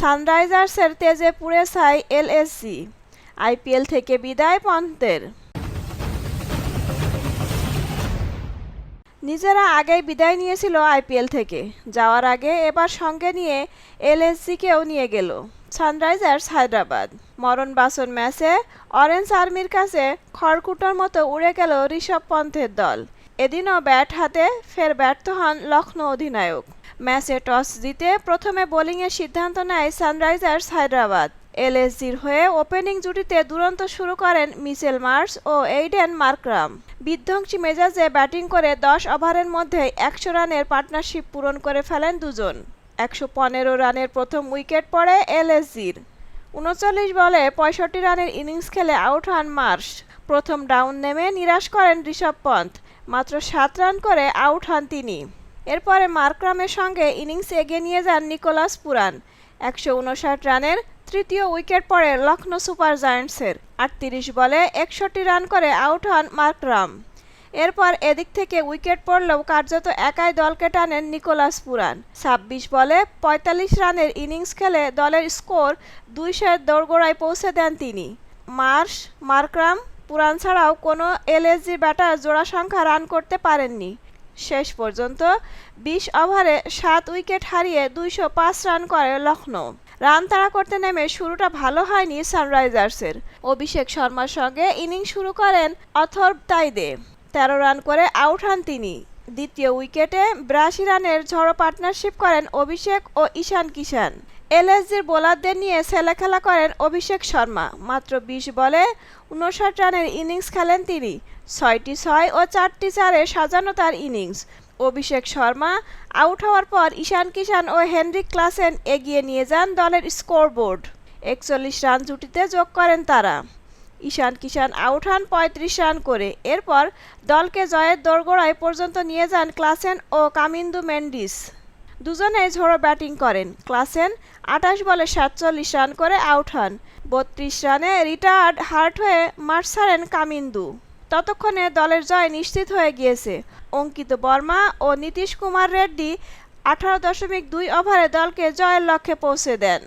সানরাইজার্সের তেজে পুড়ে ছাই এলএসজি আইপিএল থেকে বিদায় পন্থের। নিজেরা আগেই বিদায় নিয়েছিল আইপিএল থেকে। যাওয়ার আগে এবার সঙ্গে নিয়ে এলএসজিকেও নিয়ে গেল সানরাইজার্স হায়দ্রাবাদ। মরণ বাসন ম্যাচে অরেঞ্জ আর্মির কাছে খড়কুটোর মতো উড়ে গেল ঋষভ পন্থের দল। এদিনও ব্যাট হাতে ফের ব্যর্থ হন লখনৌ অধিনায়ক। ম্যাচে টস জিতে প্রথমে বোলিংয়ের সিদ্ধান্ত নেয় সানরাইজার্স হায়দ্রাবাদ। এলএসজির হয়ে ওপেনিং জুটিতে দুরন্ত শুরু করেন মিচেল মার্স ও এইডেন মার্করাম। বিধ্বংসী মেজাজে ব্যাটিং করে দশ ওভারের মধ্যে একশো রানের পার্টনারশিপ পূরণ করে ফেলেন দুজন। একশো পনেরো রানের প্রথম উইকেট পড়ে এলএসজির। উনচল্লিশ বলে পঁয়ষট্টি রানের ইনিংস খেলে আউট হন মার্শ। প্রথম ডাউন নেমে নিরাশ করেন ঋষভ পন্থ। মাত্র সাত রান করে আউট হন তিনি। এরপরে মার্করামের সঙ্গে ইনিংস এগিয়ে নিয়ে যান নিকোলাস পুরান। একশো উনষাট রানের তৃতীয় উইকেট পড়ে লখনৌ সুপার জায়ান্টসের। আটত্রিশ বলে একষট্টি রান করে আউট হন মার্করাম এরপর এদিক থেকে উইকেট পড়লেও কার্যত একাই দলকে টানেন নিকোলাস পুরান। ছাব্বিশ বলে পঁয়তাল্লিশ রানের ইনিংস খেলে দলের স্কোর দুইশের দোরগোড়ায় পৌঁছে দেন তিনি। মার্শ মার্করাম পুরান ছাড়াও কোনো এলএসজি ব্যাটার জোড়া সংখ্যা রান করতে পারেননি। শেষ পর্যন্ত বিশ ওভারে সাত উইকেট হারিয়ে দুইশো পাঁচ রান করে লখনৌ রান তাড়া করতে নেমে শুরুটা ভালো হয়নি সানরাইজার্সের। অভিষেক শর্মার সঙ্গে ইনিংস শুরু করেন অথর্ব তাইদে। তেরো রান করে আউট হন তিনি। দ্বিতীয় উইকেটে বিরাশি রানের ঝড়ো পার্টনারশিপ করেন অভিষেক ও ঈশান কিষান এলএসজির বোলারদের নিয়ে ছেলে খেলা করেন অভিষেক শর্মা। মাত্র বিশ বলে উনষাট রানের ইনিংস খেলেন তিনি। ছয়টি ছয় ও চারটি চারে সাজানো তার ইনিংস। অভিষেক শর্মা আউট হওয়ার পর ঈশান কিষান ও হেনরিক ক্লাসেন এগিয়ে নিয়ে যান দলের স্কোরবোর্ড। একচল্লিশ রান জুটিতে যোগ করেন তারা। ঈশান কিষান আউট হন পঁয়ত্রিশ রান করে। এরপর দলকে জয়ের দোরগোড়ায় পর্যন্ত নিয়ে যান ক্লাসেন ও কামিন্দু মেন্ডিস। দুজনেই ঝোড়ো ব্যাটিং করেন। ক্লাসেন আটাশ বলে সাতচল্লিশ রান করে আউট হন। বত্রিশ রানে রিটায়ার্ড হার্ট হয়ে মাঠ ছাড়েন কামিন্দু। ততক্ষণে দলের জয় নিশ্চিত হয়ে গিয়েছে। অঙ্কিত বর্মা ও নীতিশ কুমার রেড্ডি আঠারো দশমিক দুই ওভারে দলকে জয়ের লক্ষ্যে পৌঁছে দেন।